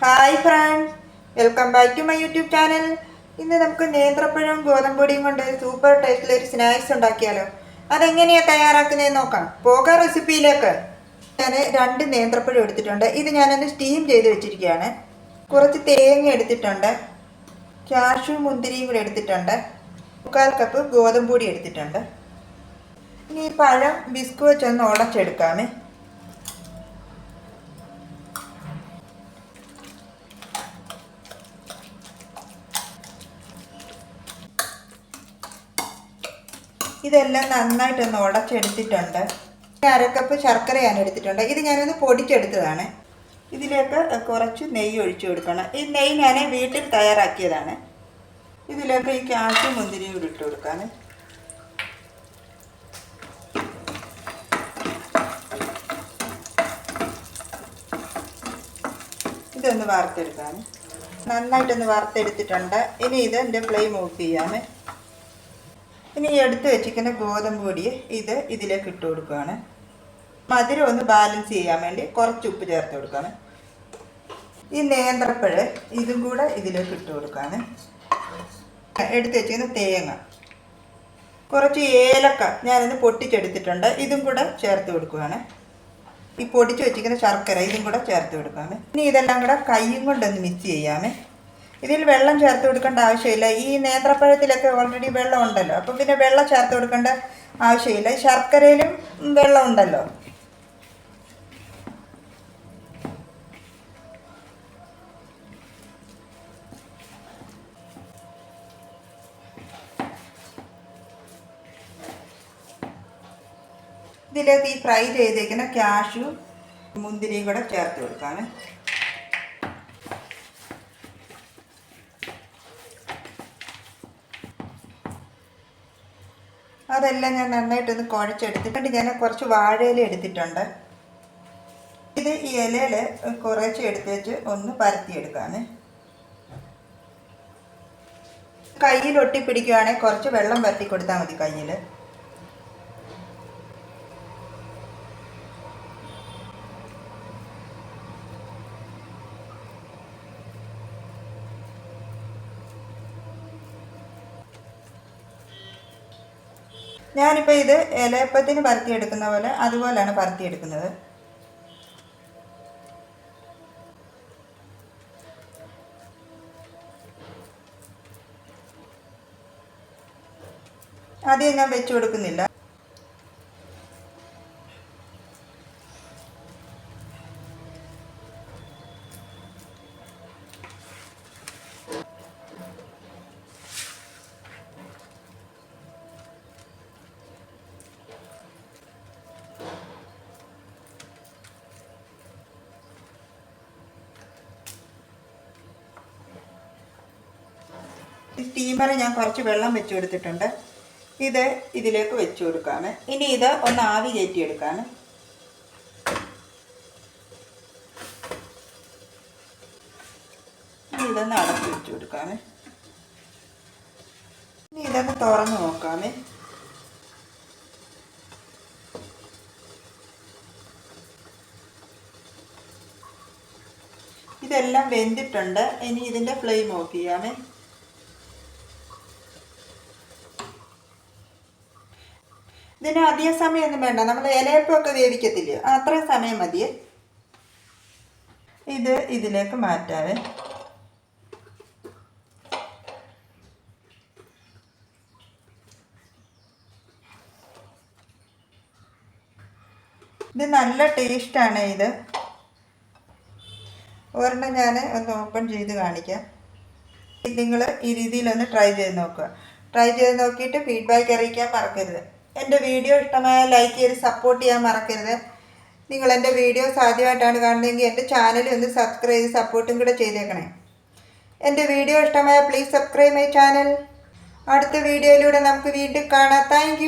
Hi friends welcome back to my YouTube channel ഇന്ന് നമുക്ക് നേന്ത്രപ്പഴവും ഗോതമ്പൊടിയും കൊണ്ട് സൂപ്പർ ടേസ്റ്റിൽ ഒരു സ്നാക്സ് ഉണ്ടാക്കിയാലോ? അതെങ്ങനെയാണ് തയ്യാറാക്കുന്നതെന്ന് നോക്കാം. പോക റെസിപ്പിയിലേക്ക് ഞാൻ രണ്ട് നേന്ത്രപ്പഴം എടുത്തിട്ടുണ്ട്. ഇത് ഞാനൊന്ന് സ്റ്റീം ചെയ്ത് വെച്ചിരിക്കുകയാണ്. കുറച്ച് തേങ്ങ എടുത്തിട്ടുണ്ട്. ക്യാഷു മുന്തിരിയും കൂടെ എടുത്തിട്ടുണ്ട്. മുക്കാൽ കപ്പ് ഗോതമ്പൊടി എടുത്തിട്ടുണ്ട്. ഇനി ഈ പഴം ബിസ്ക് വെച്ചൊന്ന് ഉടച്ചെടുക്കാമേ. ഇതെല്ലാം നന്നായിട്ടൊന്ന് ഉടച്ചെടുത്തിട്ടുണ്ട്. അരക്കപ്പ് ശർക്കര ഞാൻ എടുത്തിട്ടുണ്ട്. ഇത് ഞാനൊന്ന് പൊടിച്ചെടുത്തതാണ്. ഇതിലേക്ക് കുറച്ച് നെയ്യ് ഒഴിച്ചു കൊടുക്കണം. ഈ നെയ്യ് ഞാൻ വീട്ടിൽ തയ്യാറാക്കിയതാണ്. ഇതിലേക്ക് ഈ കാശും മുന്തിരി കൂടി ഇട്ട് കൊടുക്കാൻ ഇതൊന്ന് വാർത്തെടുക്കാൻ നന്നായിട്ടൊന്ന് വാർത്തെടുത്തിട്ടുണ്ട് ഇനി ഇത് എന്റെ ഫ്ലെയിം ഓഫ് ചെയ്യാമേ ഇനി ഈ എടുത്ത് വെച്ചിരിക്കുന്ന ഗോതമ്പ് പൊടി ഇത് ഇതിലേക്ക് ഇട്ട് കൊടുക്കുകയാണ്. മധുരം ഒന്ന് ബാലൻസ് ചെയ്യാൻ വേണ്ടി കുറച്ച് ഉപ്പ് ചേർത്ത് കൊടുക്കുകയാണ്. ഈ നേന്ത്രപ്പഴ് ഇതും കൂടെ ഇതിലേക്ക് ഇട്ട് കൊടുക്കുകയാണ്. എടുത്ത് വെച്ചിരിക്കുന്ന തേങ്ങ. കുറച്ച് ഏലക്ക ഞാനിന്ന് പൊട്ടിച്ചെടുത്തിട്ടുണ്ട്. ഇതും കൂടെ ചേർത്ത് കൊടുക്കുകയാണ്. ഈ പൊടിച്ച് വെച്ചിരിക്കുന്ന ശർക്കര ഇതും കൂടെ ചേർത്ത് കൊടുക്കാമേ ഇനി ഇതെല്ലാം കൂടെ കൈയും കൊണ്ടൊന്ന് മിക്സ് ചെയ്യാമേ. ഇതിൽ വെള്ളം ചേർത്ത് കൊടുക്കേണ്ട ആവശ്യമില്ല. ഈ നേന്ത്രപ്പഴത്തിലൊക്കെ ഓൾറെഡി വെള്ളം ഉണ്ടല്ലോ. അപ്പം പിന്നെ വെള്ളം ചേർത്ത് കൊടുക്കേണ്ട ആവശ്യമില്ല. ശർക്കരയിലും വെള്ളം ഉണ്ടല്ലോ. ഇതിലേക്ക് ഈ ഫ്രൈ ചെയ്തേക്കുന്ന ക്യാഷു മുന്തിരിയും കൂടെ ചേർത്ത് കൊടുക്കാമേ അതെല്ലാം ഞാൻ നന്നായിട്ടൊന്ന് കുഴച്ചെടുത്തിട്ടുണ്ട് ഞാൻ കുറച്ച് വാഴയില എടുത്തിട്ടുണ്ട്. ഇത് ഈ ഇലയിൽ കുറച്ച് എടുത്ത് വെച്ച് ഒന്ന് പരത്തിയെടുക്കാമേ. കയ്യിൽ ഒട്ടിപ്പിടിക്കുകയാണെങ്കിൽ കുറച്ച് വെള്ളം പരത്തി കൊടുത്താൽ മതി കയ്യിൽ. ഞാനിപ്പോൾ ഇത് ഇലയപ്പത്തിന് പരത്തിയെടുക്കുന്ന പോലെ അതുപോലെയാണ് പരത്തിയെടുക്കുന്നത് ആദ്യം ഞാൻ വെച്ച് കൊടുക്കുന്നില്ല. സ്റ്റീമറിൽ ഞാൻ കുറച്ച് വെള്ളം വെച്ച് കൊടുത്തിട്ടുണ്ട് ഇത് ഇതിലേക്ക് വെച്ച് കൊടുക്കാണ് ഇനി ഇത് ഒന്ന് ആവി കയറ്റിയെടുക്കാണ്. ഇനി ഇതൊന്ന് അടച്ചു വെച്ച് കൊടുക്കാമേ ഇനി ഇതൊന്ന് തുറന്ന് നോക്കാമേ ഇതെല്ലാം വെന്തിട്ടുണ്ട്. ഇനി ഇതിന്റെ ഫ്ലെയിം ഓഫ് ചെയ്യാമേ. ഇതിന് അധിക സമയമൊന്നും വേണ്ട. നമ്മൾ ഇലയപ്പമൊക്കെ വേവിക്കത്തില്ലേ? അത്രയും സമയം മതി. ഇത് ഇതിലേക്ക് മാറ്റാവേ. ഇത് നല്ല ടേസ്റ്റാണ് ഇത്. ഒരെണ്ണം ഞാൻ ഒന്ന് ഓപ്പൺ ചെയ്ത് കാണിക്കാം. നിങ്ങൾ ഈ രീതിയിലൊന്ന് ട്രൈ ചെയ്ത് നോക്കുക. ട്രൈ ചെയ്ത് നോക്കിയിട്ട് ഫീഡ്ബാക്ക് അറിയിക്കാൻ മറക്കരുത്. എന്റെ വീഡിയോ ഇഷ്ടമായ ലൈക്ക് ചെയ്ത് സപ്പോർട്ട് ചെയ്യാൻ മറക്കരുത്. നിങ്ങൾ എന്റെ വീഡിയോസ് ആദ്യമായിട്ടാണ് കാണുന്നതെങ്കിൽ എന്റെ ചാനൽ ഒന്ന് സബ്സ്ക്രൈബ് ചെയ്ത് സപ്പോർട്ടും കൂടെ ചെയ്തേക്കണേ. എന്റെ വീഡിയോ ഇഷ്ടമായ പ്ലീസ് സബ്സ്ക്രൈബ് മൈ ചാനൽ അടുത്ത വീഡിയോയിലൂടെ നമുക്ക് വീണ്ടും കാണാം. താങ്ക്